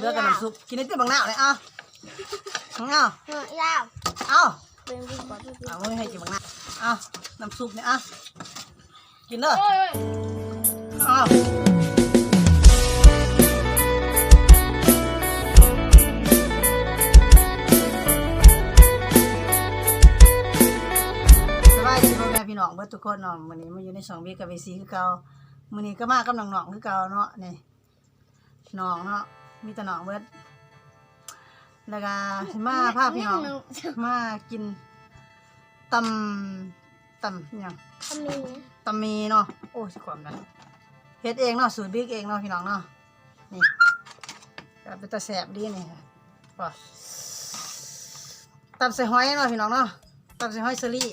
เลือกกับน้ำซุปกินได้ที่บางหน้าเลยเอาเอาเออยาวเอาเป็นวิ่งก่อนพี่พี่เอาไม่ให้กินบางหน้าเอาน้ำซุปเนี่ยเอากินเลยเอาสบายดีพ่อแม่พี่น้องเบิดทุกคนเนาะวันนี้มาอยู่ในสองวีกับเวซีคือเก่ามื้อนี้ก็มากับน้องๆคือเก่าเนาะนี่น้องเนาะ มีแต่น้องเบิดแล้วก็สิมาพาพี่น้องมากินตำตำอิหยังทำมีตำมีเนาะโอ้ยความนั้นเฮ็ดเองเนาะสูตรบิ๊กเองเนาะพี่น้องเนาะนี่ก็เป็นตาแสบดีนี่ค่ะว่าตำใส่หอยเนาะพี่น้องเนาะตำใส่หอยเซรี่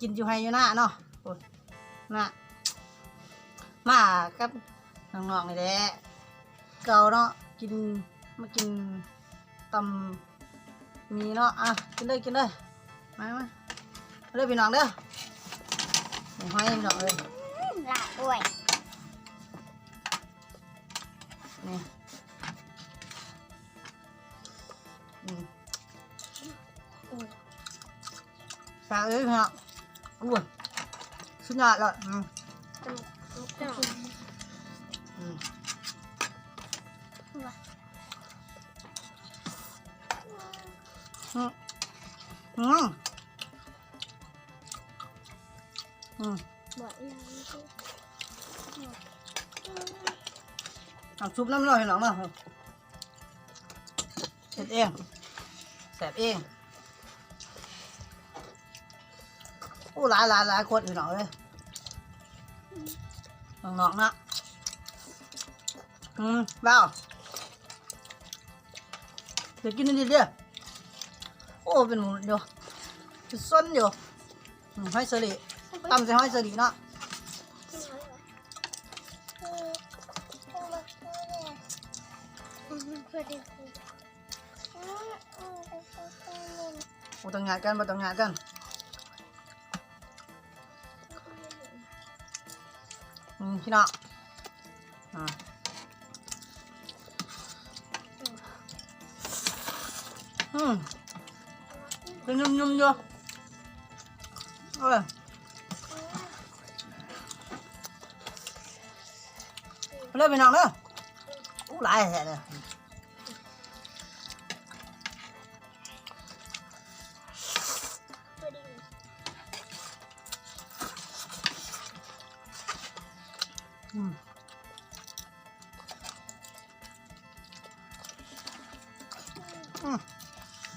กินอยู่ไฮอยู่หน้าเนาะโอ้ยหน้ามากับน้องๆนี่แหละเก่าเนาะ กินมากินตำมีเนาะอะกินเลยกินเลยมามาเอาเลยพี่น้องเด้อนี่หอยพี่น้องเลยลาด้วยนี่อืมอุ้ยฝากเอ้ยพี่น้องอ้วนสุดยอดเลยอืมจมูกจมูกอืม อืมอืมอืมบ่อยยังเอาซุปน้ำร้อนให้น้องเนาะเสร็จเองแสบเองโอ้หลายหลายหลายคนพี่น้องเลยน้องๆนะอืมเบ้า เดี๋ยวกินนิดเดียวโอ้เป็นหมูเดียวเป็นส้นอยู่อืมห้อยเสลีตำใส่ห้อยเสลีเนาะบ่ต้องงานกันบ่ต้องงานกันอืมพี่น้องอ่า อืมเป็นยุ่มๆอยู่เอ้ยไปเ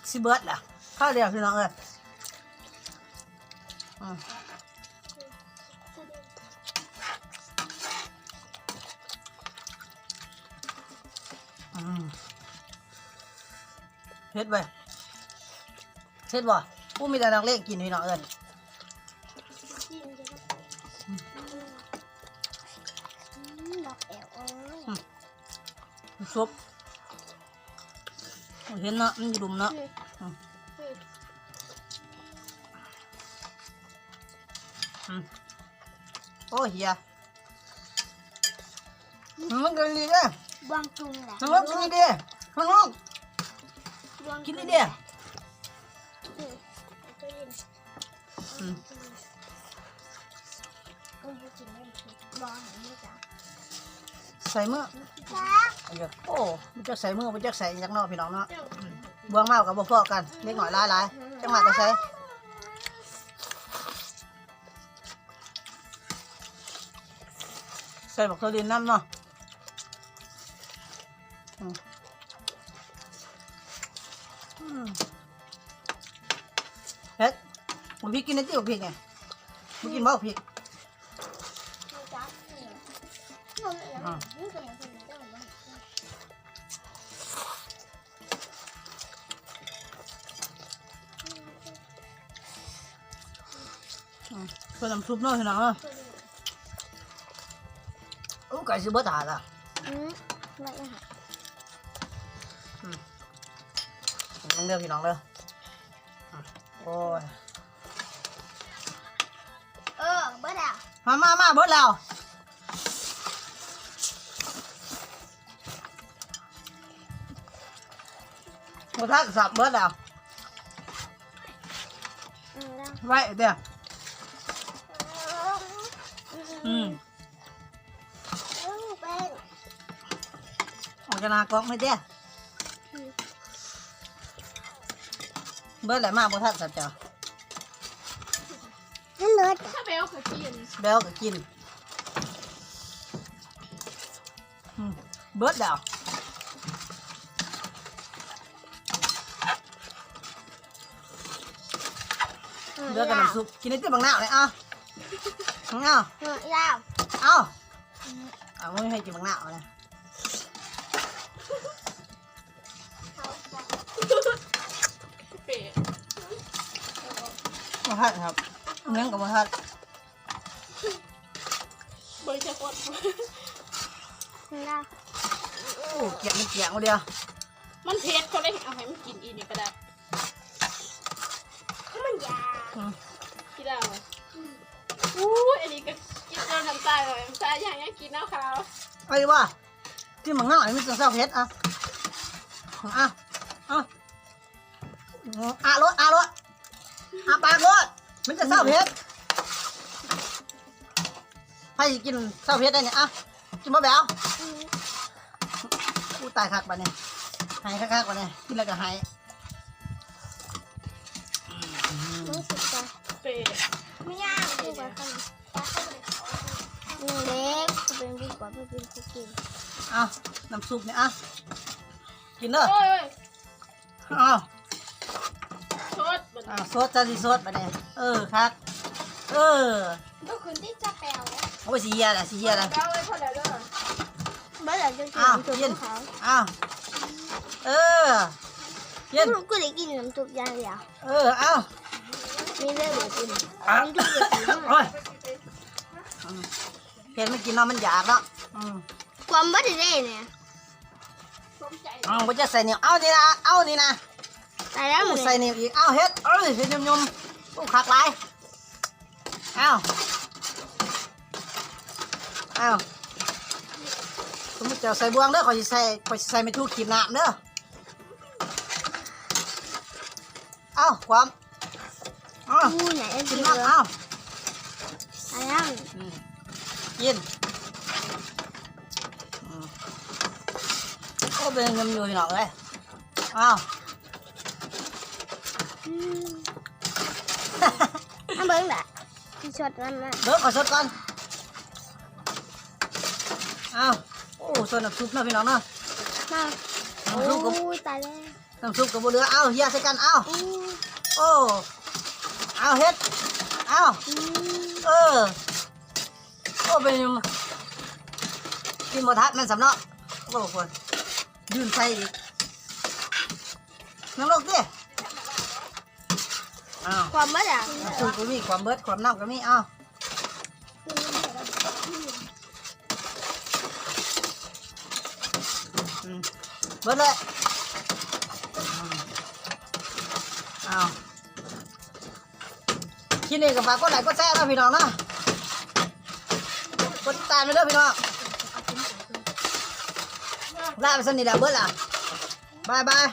สิเบิดล่ะข้าวเดียวพี่น้องเอ้ยอืมอืมเฮ็ดไปเฮ็ดบ่ผู้มีแต่นักเลงกินพี่น้องเอ้ยดอกแอลโอ้ยซุป เห็นเนาะมันอยู่ดุมเนาะอืมโอ้เฮียมันกินดีเด้อบางจุงแหละมันว่ากินดีเด้มันว่ากินดีเด้อืมบางนี่จ้ะ ใส่มือจ้าเอาเยอะโอ้มันจะใส่มือมันจะใส่ยักเนาะพี่น้องเนาะบวงเมากับบ่พอกันเล็กหน่อยหลายหลายๆจังหวะก็ใส่ใส่บักโซดินน้ำเนาะอืมอืมเฮ็ดผมพี่กินได้ที่ผมพี่ไงมึงกินบ่พี่ นี่ก็ยังเป็นเจ้าบ้านอืมเพื่อน้ำซุปเนาะพี่น้องเนาะโอ้ไก่สิเบิดหาละอืมไม่ค่ะน้องเด้อพี่น้ วหมดทักสับเดี๋ยวอืมอืมเป็นออกจากหนากล้องไม่เด้อเบิดแล้วมาบ่ทักสับเจ้านั่นเลยถ้าเบลเคยกินแบลก็กินอืมเบิดแล้วเบิดกับน้ำซุปกินได้ที่บางหน้าเลยเอ้าเอ้าเออยาเอ้าเอาไม่ให้กินบางหน้าเลยเป๊ะบ่ทักครับเนื้อกับบ่ทักบริจาคแล้วโอ้เกลียดมันเกลียงเอาเดียวมันเผ็ดเขาได้เอาให้ ไอ้ว่าที่บางหน้านี่มันจะเศร้าเพชรอะอะอะอะรถอะรถอะปากรถมันจะเศร้าเพชรให้กินเศร้าเพชรได้เนี่ยอะกินบ่แบวอืมกูตายคักปะเนี่ยหายคักๆปะเนี่ยกินแล้วก็หาย กจะเป็นผู้กว่าไม่เป็นผู้กินอะน้ำซุปเนี่ยอะกินเด้อโอ้ยอ้าวโทษมันอ้าวสดจะสิสดปะเนี่ยเออคักเออก็คืนที่จะแปลวโอ้ยสีเหี้ยแหละสีเหี้ยแหละเก้าเลยพอแล้วเด้อเมื่อไหร่จะกินอ้าวน้ำซุปเย็น ขาอ้าวเออเย็นก็ได้กินน้ำซุปอย่างเดียวเออเอ้าวไม่ได้เลยกิน อ้าวน้ำซุปกับสีโอ้ย เห็นมันกินเนาะมันอยากเนาะอืมความไม่ได้เนี่ยสมใจอืมก็จะใส่เหนียวเอานี่นะเอานี่นะแต่แล้วมัอู้นใส่เหนียวอีกเอาเฮ็ดเอ้ยเฮ็ดยมๆอู้คักหลายเอาเอาสมมติจะใส่บวงเด้อขอยสิใส่ขอยสิใส่ไม่ถูกขีดน้ำเด้อเอาความเอากูไหนจะกิกินนน้ำเลยเอาแต่แล้วอืมกินอืมโอ้เป็นเงินอยู่หนอกเลยเอาอืมอันเบิ้งแหละที่ช็อตนั่นนะเบิกขอสดก่อนเอาโอ้ส่ว นน้ำซุปเนาะพี่น้องเนาะมาน้ำซุปกับโอ้ยตายแล้วน้ำซุปกับบัวเรือเอา เฮียใส่กันเอาอู้โอ้เอาเฮ็ดเอาอืมเออโอ้เป็นยังกินหมดทัดมันสำเนาะโอ้คนยืนใส่อีกน้ำลกดิอ้าวความไม่ได้น้ำซุปก็มีความเบิดความน้ำก็มีเอาอืมเบิดเลยอืมเอาคลิปนี้ก็ฝากกดไลค์กดแชร์นะพี่น้องเนาะ กดตามไปเด้อพี่น้องลาไปสนิทแล้วเบิร์ดล่ะบายบาย